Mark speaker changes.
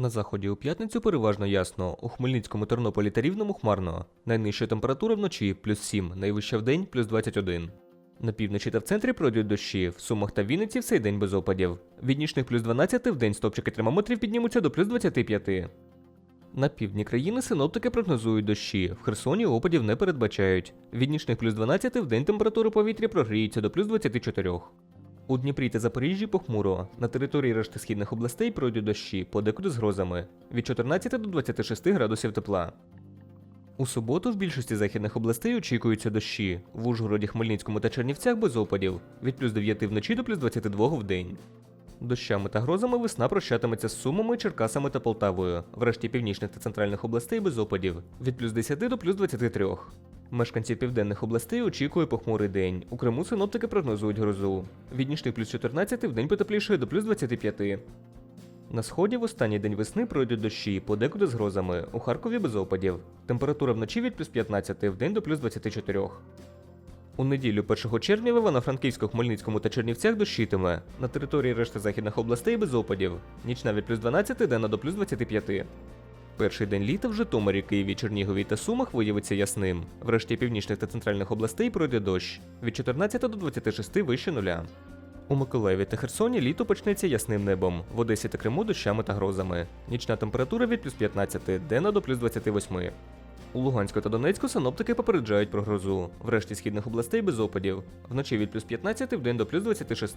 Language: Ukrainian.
Speaker 1: На заході у п'ятницю переважно ясно. У Хмельницькому, Тернополі та Рівному хмарно. Найнижча температура вночі плюс 7, найвища в день плюс 21. На півночі та в центрі пройдуть дощі, в Сумах та Вінниці в цей день без опадів. Від нічних плюс 12 в день стопчики термометрів піднімуться до плюс 25. На півдні країни синоптики прогнозують дощі. В Херсоні опадів не передбачають. Від нічних плюс 12 в день температура повітря прогріється до плюс 24. У Дніпрі та Запоріжжі похмуро. На території решти східних областей пройдуть дощі, подекуди з грозами. Від 14 до 26 градусів тепла. У суботу в більшості західних областей очікуються дощі. В Ужгороді, Хмельницькому та Чернівцях без опадів. Від плюс 9 вночі до плюс 22 в день. Дощами та грозами весна прощатиметься з Сумами, Черкасами та Полтавою. Врешті північних та центральних областей без опадів. Від плюс 10 до плюс 23. Мешканців південних областей очікує похмурий день. У Криму синоптики прогнозують грозу. Від нічних плюс 14 в день потеплішає до плюс 25. На сході в останній день весни пройдуть дощі, подекуди з грозами. У Харкові без опадів. Температура вночі від плюс 15, в день до плюс 24. У неділю 1 червня в Івано-Франківську, Хмельницькому та Чернівцях дощитиме. На території решти західних областей без опадів. Нічна від плюс 12, денна до плюс 25. Перший день літа в Житомирі, Києві, Чернігові та Сумах виявиться ясним. Врешті північних та центральних областей пройде дощ. Від 14 до 26 вище нуля. У Миколаєві та Херсоні літо почнеться ясним небом. В Одесі та Криму дощами та грозами. Нічна температура від плюс 15, денна до плюс 28. У Луганську та Донецьку синоптики попереджають про грозу. Врешті східних областей без опадів. Вночі від плюс 15 в день до плюс 26.